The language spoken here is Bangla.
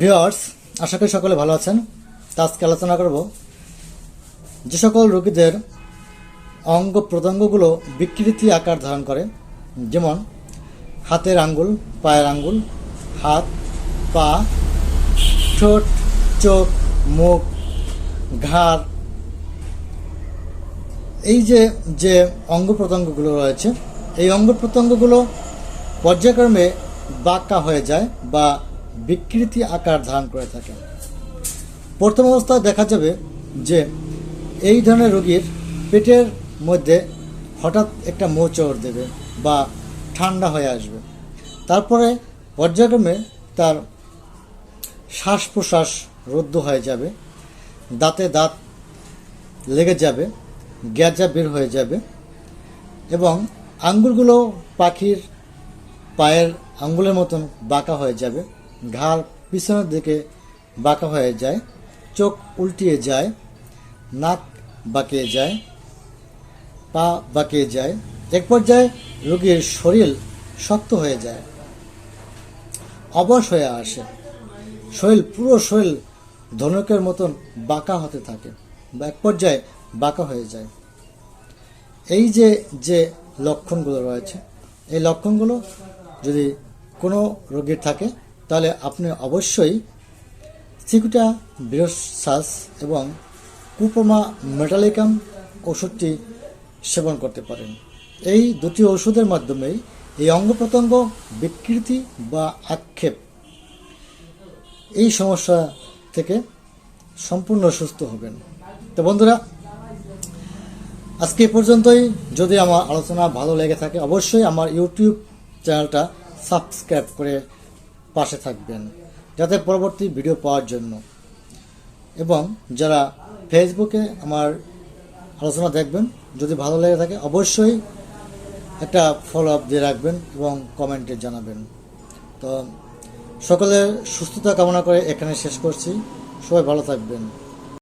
ভিওয়ার্স আশা করি সকলে ভালো আছেন। তা আজকে আলোচনা করব যে সকল রোগীদের অঙ্গ প্রত্যঙ্গগুলো বিকৃতি আকার ধারণ করে, যেমন হাতের আঙ্গুল, পায়ের আঙ্গুল, হাত, পা, ঠোঁট, চোখ, মুখ, ঘাড়। এই যে যে অঙ্গ প্রত্যঙ্গগুলো রয়েছে, এই অঙ্গ প্রত্যঙ্গগুলো পর্যায়ক্রমে বাঁকা হয়ে যায় বা বিকৃতি আকার ধারণ করে থাকে। প্রথম অবস্থায় দেখা যাবে যে এই ধরনের রোগীর পেটের মধ্যে হঠাৎ একটা মোচড় দেবে বা ঠান্ডা হয়ে আসবে। তারপরে পর্যায়ক্রমে তার শ্বাস প্রশ্বাস রুদ্ধ হয়ে যাবে, দাঁতে দাঁত লেগে যাবে, গ্যাজা বের হয়ে যাবে এবং আঙ্গুলগুলো পাখির পায়ের আঙ্গুলের মতন বাঁকা হয়ে যাবে। ঘাড় পিছনের দিকে বাঁকা হয়ে যায়, চোখ উল্টিয়ে যায়, নাক বাঁকিয়ে যায়, পা বাঁকিয়ে যায়। এক পর্যায়ে রোগীর শরীর শক্ত হয়ে যায়, অবশ হয়ে আসে। শরীর, পুরো শরীর ধনুকের মতন বাঁকা হতে থাকে বা এক পর্যায়ে বাঁকা হয়ে যায়। এই যে যে লক্ষণগুলো রয়েছে, এই লক্ষণগুলো যদি কোনো রোগীর থাকে তাহলে আপনি অবশ্যই সিকুটা, বিরসাস এবং কুপমা মেটালিকাম ওষুধটি সেবন করতে পারেন। এই দুটি ওষুধের মাধ্যমেই এই অঙ্গ প্রত্যঙ্গ বিকৃতি বা আক্ষেপ এই সমস্যা থেকে সম্পূর্ণ সুস্থ হবেন। তো বন্ধুরা, আজকে পর্যন্তই। যদি আমার আলোচনা ভালো লেগে থাকে, অবশ্যই আমার ইউটিউব চ্যানেলটা সাবস্ক্রাইব করে পাশে থাকবেন যাতে পরবর্তী ভিডিও পাওয়ার জন্য। এবং যারা ফেসবুকে আমার আলোচনা দেখবেন, যদি ভালো লেগে থাকে, অবশ্যই একটা ফলো আপ দিয়ে রাখবেন এবং কমেন্টে জানাবেন। তো সকলের সুস্থতা কামনা করে এখানে শেষ করছি। সবাই ভালো থাকবেন।